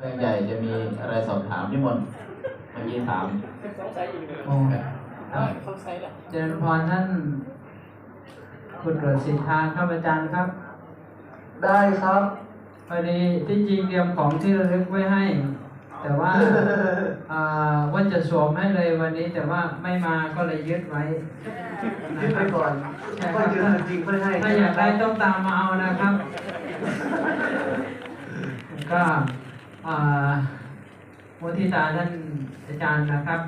เพื่อนใหญ่จะมีอะไรสอบถามนิมนต์เมื่อกี้ถามสงสัยอีกเลยโอ้อ่าสงสัยแหละเจริญพรท่านคุณโปรดสิทธาครับอาจารย์ครับ ได้ครับพอดีที่จริงเตรียมของที่ระลึกไว้ให้ แต่ว่าอ่าว่าจะสวมให้เลยวันนี้ แต่ว่าไม่มาก็เลยยึดไว้ยึดไปก่อนใช่คว่ารับยืนจริงไม่ให้ถ้าอยากได้ต้องตามมาเอานะครับ ก็ อ่ามุทิตาท่านอาจารย์นะครับ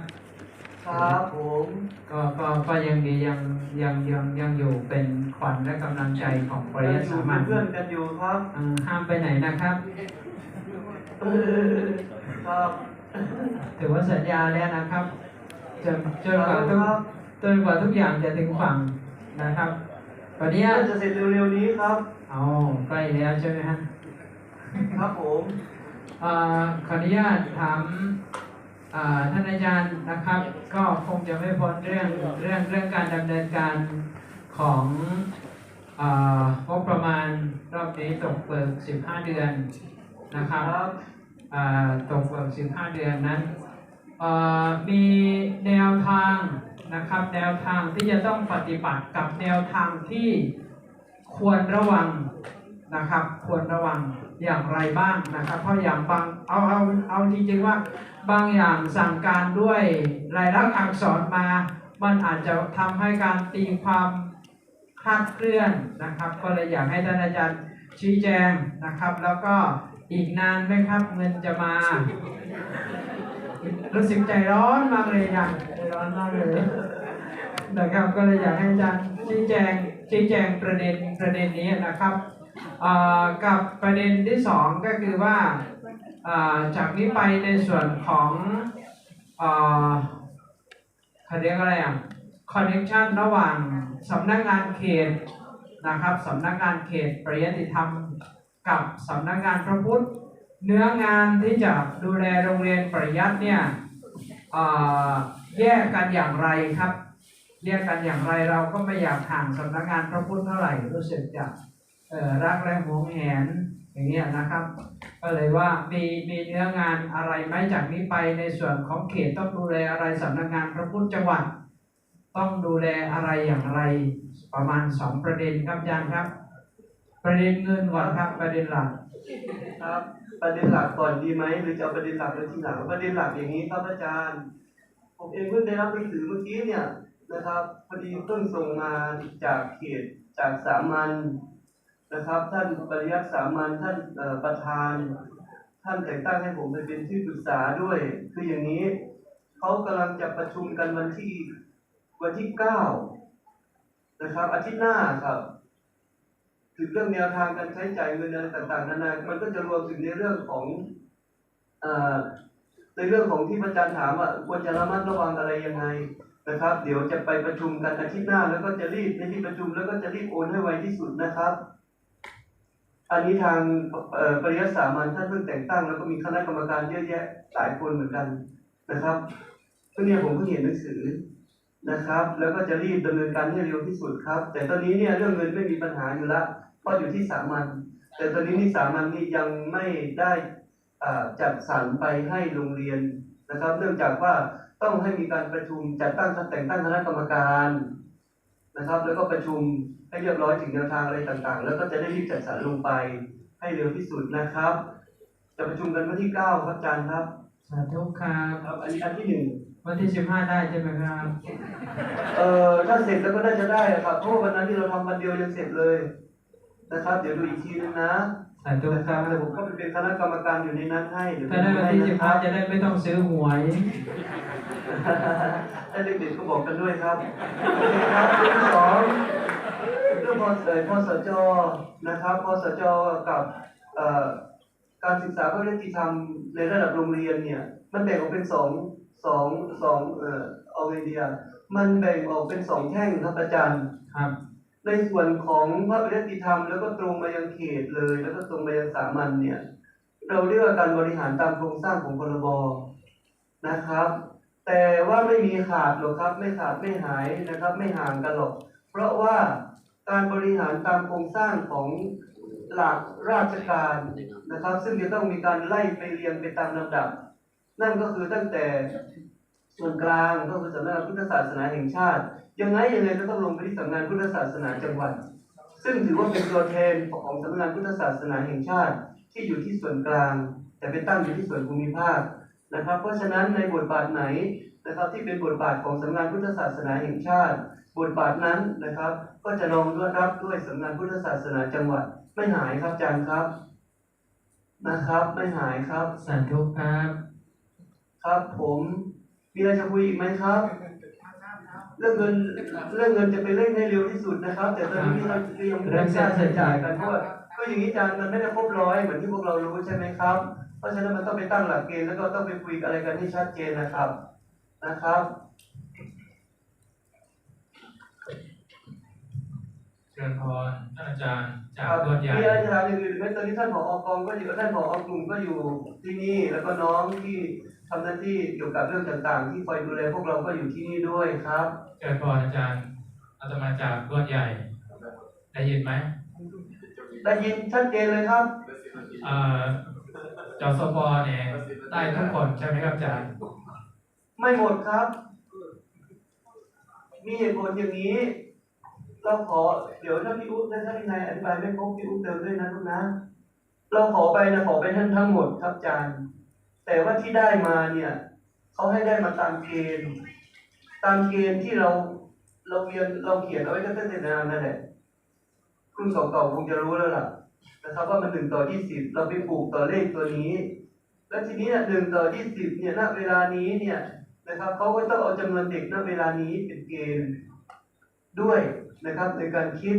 ครับผมก็ก็ก็ยังดียังยังยังยังอยู่เป็นขวัญและกำลังใจของปริยัติสามัญเพื่อนกันอยู่ครับเอ่อห้ามไปไหนนะครับครับถือว่าสัญญาแล้วนะครับจนจนกว่าทุกครับจนกว่าทุกอย่างจะถึงฝั่งนะครับวันนี้น่าจะเสร็จเร็วๆนี้ครับเอาใกล้แล้วใช่ไหมฮะครับผมเอ่อ ขออนุญาตถามท่านอาจารย์นะครับ ก็คงจะไม่พ้นเรื่องเรื่องเรื่องการดำเนินการของงบประมาณรอบนี้ตกเบิก15 เดือนนะครับครับเอ่อตกเบิก15 เดือนนั้นมีแนวทางนะครับแนวทางที่จะต้องปฏิบัติกับแนวทางที่ควรระวัง นะครับ ควรระวังอย่างไรบ้างนะครับ เพราะอย่างบางเอาเอาเอาจริงๆว่า บางอย่างสั่งการด้วยลายลักษณ์อักษรมา มันอาจจะทำให้การตีความคลาดเคลื่อนนะครับ ก็เลยอยากให้ท่านอาจารย์ชี้แจงนะครับ แล้วก็อีกนานไหมครับเงินจะมารู้สึกใจร้อนมากเลยอย่างใจร้อนมากเลยนะครับก็เลยอยากให้อาจารย์ชี้แจงชี้แจงประเด็นประเด็นนี้นะครับ กับประเด็นที่สองก็คือว่าจากนี้ไปในส่วนของเขาเรียกอะไรอะคอนเนคชันระหว่างสำนักงานเขตนะครับสำนักงานเขตปริยติธรรม กับสำนักงานพระพุทธ เนื้องานที่จะดูแลโรงเรียนปริยัติเนี่ยแยกกันอย่างไรครับ แยกกันอย่างไรเราก็ไม่อยากห่างสำนักงานพระพุทธเท่าไหร่รู้สึกจะเอ่อ รักและหวงแหนอย่างเงี้ยนะครับ ก็เลยว่ามีมีเนื้องานอะไรไหมจากนี้ไปในส่วนของเขตต้องดูแลอะไรสำนักงานพระพุทธจังหวัด ต้องดูแลอะไรอย่างไรประมาณสองประเด็นครับอาจารย์ครับ ประเด็นเงินก่อนครับประเด็นหลักครับ ประเด็นหลักก่อนดีไหมหรือจะประเด็นหลักไว้ทีหลังประเด็นหลักอย่างนี้ครับอาจารย์ ผมเองเพิ่งได้รับหนังสือเมื่อกี้เนี่ยนะครับพอดีเพิ่งส่งมาจากเขตจากสามัญ นะครับ ท่านปริยัติสามัญท่านประธาน ท่านแต่งตั้งให้ผมไปเป็นที่ปรึกษาด้วย คืออย่างนี้เขากำลังจะประชุมกันวันที่วันที่เก้านะครับอาทิตย์หน้าครับถึงเรื่องแนวทางการใช้จ่ายเงินอะไรต่างๆนานา มันก็จะรวมถึงในเรื่องของอในเรื่องของที่พระอาจารย์ถามว่าควรจะระมัดระวังอะไรยังไงนะครับ เดี๋ยวจะไปประชุมกันอาทิตย์หน้า แล้วก็จะรีบในที่ประชุมแล้วก็จะรีบโอนให้ไวที่สุดนะครับ อันนี้ทางปริยัติสามัญท่านเพิ่งแต่งตั้ง แล้วก็มีคณะกรรมการเยอะแยะหลายคนเหมือนกันนะครับก็เนี่ยผมเพิ่งเห็นหนังสือนะครับ แล้วก็จะรีบดำเนินการให้เร็วที่สุดครับ แต่ตอนนี้เนี่ยเรื่องเงินไม่มีปัญหาอยู่ละเพราะอยู่ที่สามัญแต่ตอนนี้นี่สามัญนี่ยังไม่ได้จัดสรรไปให้โรงเรียนนะครับ เนื่องจากว่าต้องให้มีการประชุมจัดตั้งแต่งตั้งคณะกรรมการนะครับ แล้วก็ประชุม ให้เรียบร้อยถึงแนวทางอะไรต่างๆ แล้วก็จะได้รีบจัดสรรลงไปให้เร็วที่สุดนะครับ จะประชุมกันวันที่เก้าครับอาจารย์ครับสาธุครับครับ อันนี้อันที่หนึ่งวันที่สิบห้าได้ใช่ไหมครับเอ่อถ้าเสร็จแล้วก็น่าจะได้อะครับเพราะว่าวันนั้นที่เราทำวันเดียวยังเสร็จเลยนะครับ เดี๋ยวดูอีกทีนึงนะสาธุนะคครัรับบแต่ผมก็ไปเป็นคณะกรรมการอยู่ในนั้นให้เดี๋ยวถ้าได้วันที่สิบคห้ารับจะได้ไม่ต้องซื้อหวย ถ้าเด็กๆก็บอกกันด้วยครับโอเคครับเรื่องที่สอง เรื่องพอเอ่อพสจนะครับพสจกับเอ่อการศึกษาพระวิทยธรรมในระดับโรงเรียนเนี่ยมันแบ่งออกเป็นสองสองสองเอ่อเอาไอเดียมันแบ่งออกเป็นสองแท่งครับอาจารย์ครับ ในส่วนของพระปริยัติธรรม แล้วก็ตรงมายังเขตเลย แล้วก็ตรงมายังสามัญเนี่ย เราเรียกว่าการบริหารตามโครงสร้างของพรบนะครับ แต่ว่าไม่มีขาดหรอกครับ ไม่ขาดไม่หายนะครับ ไม่ห่างกันหรอก เพราะว่า การบริหารตามโครงสร้างของหลักราชการนะครับ ซึ่งจะต้องมีการไล่ไปเรียงไปตามลำดับ นั่นก็คือตั้งแต่ส่วนกลางก็คือสำนักงานพุทธศาสนาแห่งชาติ ยังไงยังไงก็ต้องลงไปที่สำนักงานพุทธศาสนาจังหวัด ซึ่งถือว่าเป็นตัวแทนของสำนักงานพุทธศาสนาแห่งชาติ ที่อยู่ที่ส่วนกลาง แต่ไปตั้งอยู่ที่ส่วนภูมิภาคนะครับ เพราะฉะนั้นในบทบาทไหน นะครับที่เป็นบทบาทของสำนักงานพุทธศาสนาแห่งชาติ บทบาทนั้นนะครับ ก็จะรองรับด้วยสำนักงานพุทธศาสนาจังหวัดไม่หายครับอาจารย์ครับนะครับไม่หายครับสาธุครับ ครับผมมีอะไรจะคุยอีกไหมครับเรื่องเงินเรื่องเงินจะไปเร่งให้เร็วที่สุดนะครับ แต่ตอนนี้เราเตรียมเรื่องค่าใช้จ่ายกันเพราะว่าก็อย่างนี้อาจารย์มันไม่ได้ครบร้อยเหมือนที่พวกเรารู้ใช่ไหมครับ เพราะฉะนั้นมันต้องไปตั้งหลักเกณฑ์แล้วก็ต้องไปคุยอะไรกันให้ชัดเจนนะครับ นะครับเชิญพรท่านอาจารย์จากครับรวดใหญ่มีอะไรจะถามอย่างอื่นไหมตอนนี้ท่านผอกองก็อยู่ท่านผอกลุ่มก็อยู่ที่นี่ แล้วก็น้องที่ทำหน้าที่เกี่ยวกับเรื่องต่างๆ ที่คอยดูแลพวกเราก็อยู่ที่นี่ด้วยครับเชิญพรอาจารย์อาตมาจากรวดใหญ่ ได้ยินไหมได้ยินชัดเจนเลยครับเอ่อจสปเนี่ยได้ทุกคนใช่ไหมครับอาจารย์ ไม่หมดครับ มีเหตุผลอย่างนี้ เราขอเดี๋ยวถ้าพี่อุ๊บและถ้าพี่นายอธิบายไม่ครบพี่อุ๊บเติมด้วยนะลูกนะ เราขอไปนะขอไปท่านทั้งหมดครับอาจารย์ แต่ว่าที่ได้มาเนี่ยเขาให้ได้มาตามเกณฑ์ ตามเกณฑ์ที่เราเราเรียนเราเขียนเอาไว้ตั้งแต่นานนั่นแหละรุ่นเก่าคงจะรู้แล้วล่ะนะครับว่ามันหนึ่งต่อยี่สิบเราไปปลูกต่อเลขตัวนี้ แล้วทีนี้เนี่ยหนึ่งต่อยี่สิบเนี่ยณเวลานี้เนี่ย นะครับเขาก็ต้องเอาจำนวนเด็กณเวลานี้เป็นเกณฑ์ด้วยนะครับในการคิด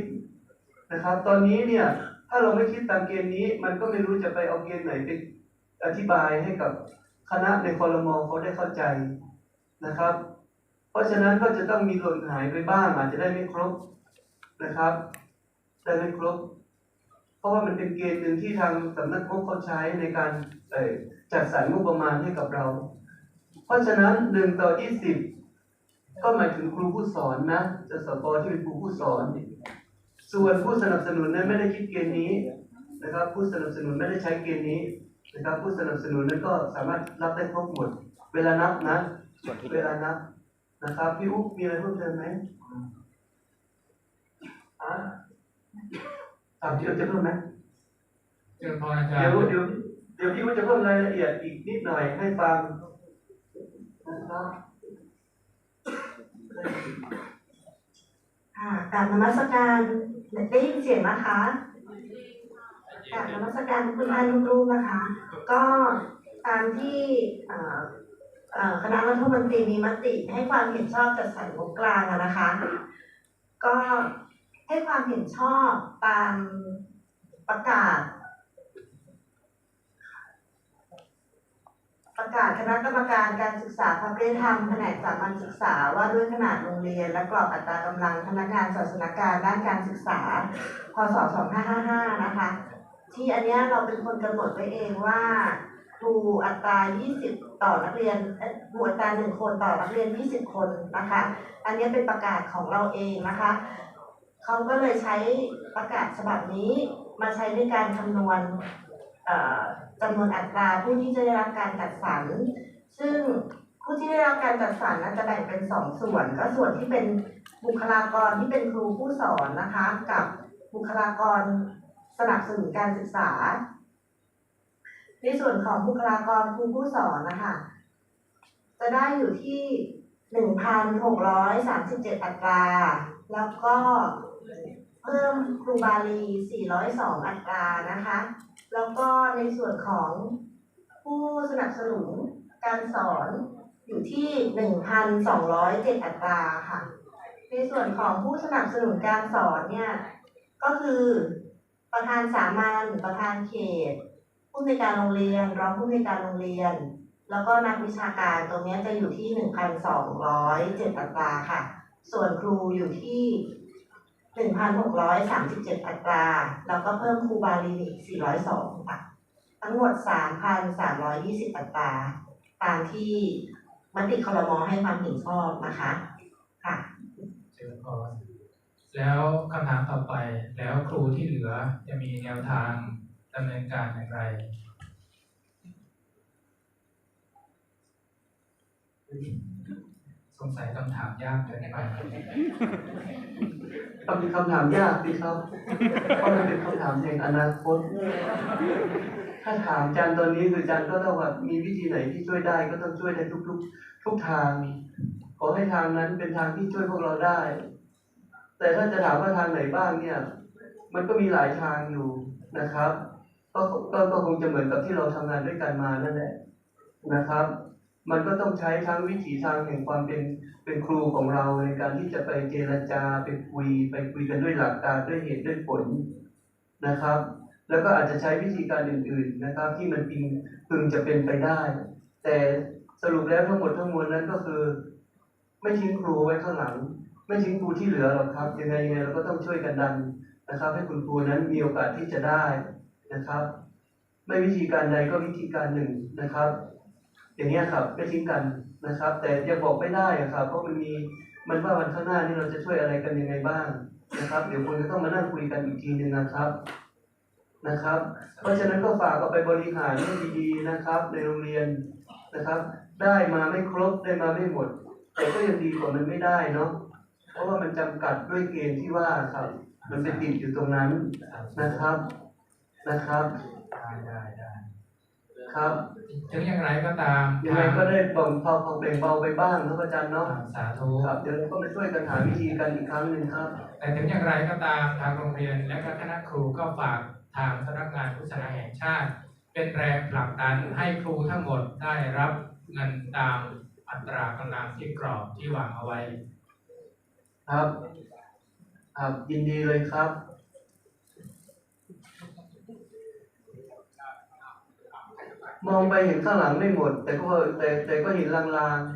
นะครับ ตอนนี้เนี่ยถ้าเราไม่คิดตามเกณฑ์นี้ มันก็ไม่รู้จะไปเอาเกณฑ์ไหนไปอธิบายให้กับคณะในคอรมอเขาได้เข้าใจนะครับ เพราะฉะนั้นก็จะต้องมีหล่นหายไปบ้างอาจจะได้ไม่ครบนะครับ ได้ไม่ครบ เพราะว่ามันเป็นเกณฑ์หนึ่งที่ทางสำนักงบเขาใช้ในการจัดสรรงบประมาณให้กับเรา เพราะฉะนั้นหนึ่งต่อยี่สิบก็หมายถึงครูผู้สอนนะจะสปที่เป็นครูผู้สอน ส่วนผู้สนับสนุนนั้นไม่ได้คิดเกณฑ์นี้นะครับ ผู้สนับสนุนไม่ได้ใช้เกณฑ์นี้นะครับผู้สนับสนุนนั้นก็สามารถรับได้ครบหมด เวลานับนะเวลานับนะครับพี่อุ๊บมีอะไรเพิ่มเติมไหมอะถามพี่อุ๊บจะเพิ่มไหมเชิญพรอาจารเดี๋ยวย์เดี๋ยวเดี๋ยวพี่ว่าจะเพิ่มรายละเอียดอีกนิดหน่อยให้ฟัง นะครับค่ะกราบนมัสการได้ยินเสียงนะคะกราบนมัสการคุณท่านลูกๆนะคะ ก็ตามที่คณะรัฐมนตรีมีมติให้ความเห็นชอบจัดสรรงบกลางนะคะ ก็ให้ความเห็นชอบตามประกาศ ประกาศคณะกรรมการการศึกษาพระปริธรรมแผนกสามัญศึกษาว่าด้วยขนาดโรงเรียน และกรอบอัตรากำลังพนักงานศาสนการด้านการศึกษา พศ 2555 นะคะ ที่อันเนี้ยเราเป็นคนกำหนดไว้เองว่าครูอัตรา 20 ต่อนักเรียนครูอัตราหนึ่งคนต่อนักเรียน 20 คนนะคะ อันเนี้ยเป็นประกาศของเราเองนะคะ เขาก็เลยใช้ประกาศฉบับนี้มาใช้ในการคำนวณ จำนวนอัตราผู้ที่จะได้รับการจัดสรร ซึ่งผู้ที่ได้รับการจัดสรรน่าจะแบ่งเป็นสองส่วน ก็ส่วนที่เป็นบุคลากรที่เป็นครูผู้สอนนะคะ กับบุคลากรสนับสนุนการศึกษา ในส่วนของบุคลากรครูผู้สอนนะคะจะได้อยู่ที่1,637อัตรา แล้วก็ เพิ่มครูบาลี 402 อัตรานะคะ แล้วก็ในส่วนของผู้สนับสนุนการสอนอยู่ที่ 1,207 อัตราค่ะ ในส่วนของผู้สนับสนุนการสอนเนี่ย ก็คือประธานสามัญประธานเขต ผู้ในการโรงเรียน รองผู้ในการโรงเรียน แล้วก็นักวิชาการตรงนี้จะอยู่ที่ 1,207 อัตราค่ะ ส่วนครูอยู่ที่ 1,637 อัตรา แล้วก็เพิ่มครูบาลีอีก402ค่ะทั้งหมด 3,320 อัตรา ตามที่มติคลมให้ความเห็นชอบนะคะค่ะเชิญพรแล้วคำถามต่อไปแล้วครูที่เหลือจะมีแนวทางดำเนินการอย่างไรสงสัยคำถามยากเกินไป คำเป็นคำถามยากดีครับเพราะมันเป็นคำถามแห่งอนาคต ถ้าถามอาจารย์ตอนนี้คืออาจารย์ก็ต้องแบบมีวิธีไหนที่ช่วยได้ก็ต้องช่วยในทุกๆ ทุกทาง ขอให้ทางนั้นเป็นทางที่ช่วยพวกเราได้ แต่ถ้าจะถามว่าทางไหนบ้างเนี่ย มันก็มีหลายทางอยู่นะครับ ก็ก็ก็คงจะเหมือนกับที่เราทำงานด้วยกันมานั่นแหละนะครับ มันก็ต้องใช้ทั้งวิถีทางแห่งความเป็นเป็นครูของเราในการที่จะไปเจรจาไปคุย ไปคุยกันด้วยหลักการด้วยเหตุด้วยผลนะครับ แล้วก็อาจจะใช้วิธีการอื่น ๆนะครับ ที่มันพึงพึงจะเป็นไปได้ แต่สรุปแล้วทั้งหมดทั้งมวลนั้นก็คือ ไม่ทิ้งครูไว้ข้างหลัง ไม่ทิ้งครูที่เหลือหรอกครับยังไงยังไงเราก็ต้องช่วยกันดันนะครับ ให้คุณครูนั้นมีโอกาสที่จะได้นะครับ ไม่วิธีการใดก็วิธีการหนึ่งนะครับ อย่างนี้ยครับไม่ทิ้งกันนะครับ แต่ยังบอกไม่ได้อะครับเพราะมันมีมันว่าวันข้างหน้านี่เราจะช่วยอะไรกันยังไงบ้างนะครับ เดี๋ยวคงจะต้องมานั่งคุยกันอีกทีหนึ่งนะครับนะครับ เพราะฉะนั้นก็ฝากเอาไปบริหารให้ดีๆนะครับ ในโรงเรียนนะครับ ได้มาไม่ครบได้มาไม่หมด แต่ก็ยังดีกว่ามันไม่ได้เนาะเพราะว่ามันจำกัดด้วยเกณฑ์ที่ว่าครับ มันไปติดอยู่ตรงนั้นนะครับนะครับได้ได้ได้ ครับ ถึงอย่างไรก็ตามยังไงก็ได้แบ่งเบาแบ่งเบาไปบ้างครับอาจารย์เนาะสาธุครับเดี๋ยวเราก็มาช่วยกันหาวิธีกันอีกครั้งหนึ่งครับ แต่ถึงอย่างไรก็ตามทางโรงเรียนและก็คณะครูก็ฝากทางสำนักงานพุทธศาสนาแห่งชาติ เป็นแรงผลักดันให้ครูทั้งหมดได้รับเงินตามอัตรากำลังที่กรอบที่วางเอาไว้ ครับ ครับยินดีเลยครับ มองไปเห็นข้างหลังไม่หมด แต่ก็แต่แต่ก็เห็นลางๆ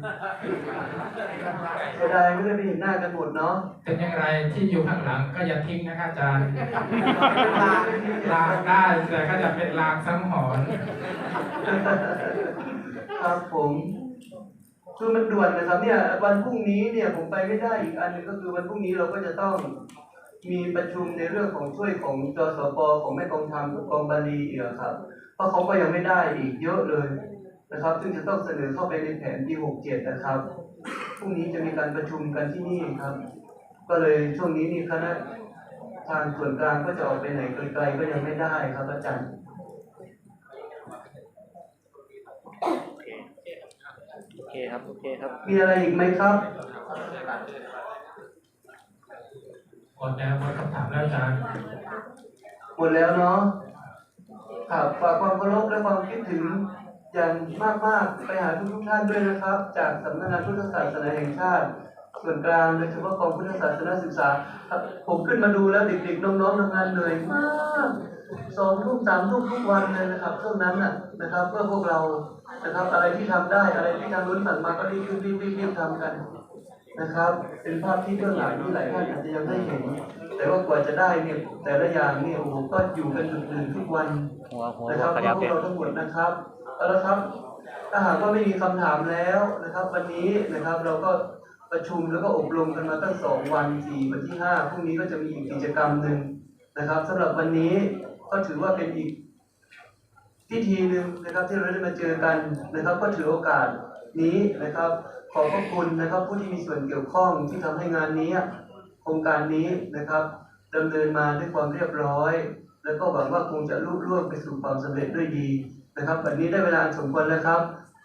เสียดายไม่ได้ไปเห็นหน้ากันหมดเนาะถึงอย่างไรที่อยู่ข้างหลังก็อย่าทิ้งนะครับอาจารย์ลางได้แต่ก็จะเป็นลางสังหรณ์ครับผมคือมันด่วนนะครับเนี่ยวันพรุ่งนี้เนี่ยผมไปไม่ได้อีกอันหนึงก็คือวันพรุ่งนี้เราก็จะต้องมีประชุมในเรื่องของช่วยของจสปของแม่กองทัพกองบาลีอีกอะครับ เพราะเขาก็ยังไม่ได้อีกเยอะเลยนะครับ ซึ่งจะต้องเสนอเข้าไปในแผนปี 67 นะครับพรุ่งนี้จะมีการประชุมกันที่นี่ครับ ก็เลยช่วงนี้นี่คณะทางส่วนกลางก็จะออกไปไหนไกลๆก็ยังไม่ได้ครับอาจารย์โอเคครับโอเคครับ มีอะไรอีกไหมครับหมดแล้วหมดคำถามแล้วอาจารย์หมดแล้วเนาะครับ ฝากความเคารพและความคิดถึงอย่างมากๆไปหาทุกทุกท่านด้วยนะครับ จากสำนักงานพุทธศาสนาแห่งชาติ ส่วนกลางโดยเฉพาะกองพุทธศาสนาศึกษา ผมขึ้นมาดูแล้วเด็กๆน้องๆทำงานเหนื่อยมากสองทุ่มสามทุ่มทุกวันเลยนะครับช่วงนั้นน่ะนะครับ เพื่อพวกเรานะครับอะไรที่ทำได้อะไรที่ทางรุ่นสั่งมาก็รีบรีบรีบรีบทำกัน นะครับ เป็นภาพที่เบื้องหลังที่หลายท่านอาจจะยังไม่เห็น แต่ว่ากว่าจะได้เนี่ยแต่ละอย่างเนี่ยโอ้โหก็อยู่กันดึกดื่นทุกวันหัวหัวนะครับขเพื่ยัอบพวเนี่กยเราทั้งหมดนะครับเอาละครับถ้าหากว่าไม่มีคำถามแล้วนะครับ วันนี้นะครับเราก็ประชุมแล้วก็อบรมกันมาตั้งสองวันสี่วันที่ห้าพรุ่งนี้ก็จะมีอีกกิจกรรมหนึ่งนะครับสำหรับวันนี้ก็ถือว่าเป็นอีกพิธีหนึ่งนะครับที่เราได้มาเจอกันนะครับ ก็ถือโอกาสนี้นะครับ ขอบพระคุณนะครับ ผู้ที่มีส่วนเกี่ยวข้องที่ทำให้งานนี้ โครงการนี้นะครับดำเนินมาด้วยความเรียบร้อย แล้วก็หวังว่าคงจะลุล่วงไปสู่ความสำเร็จด้วยดีนะครับวันนี้ได้เวลาสมควรแล้วครับ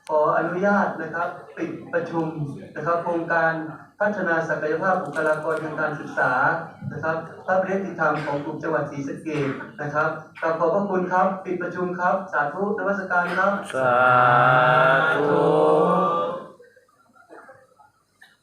ขออนุญาตนะครับ ปิดประชุมนะครับ โครงการพัฒนาศักยภาพบุคลากรทางการศึกษานะครับภาพเรียนติธรรมของกลุ่มจังหวัดศรีสะเกษนะครับกราบขอบพระคุณครับ ปิดประชุมครับ สาธุนวัสการครับ สาธุ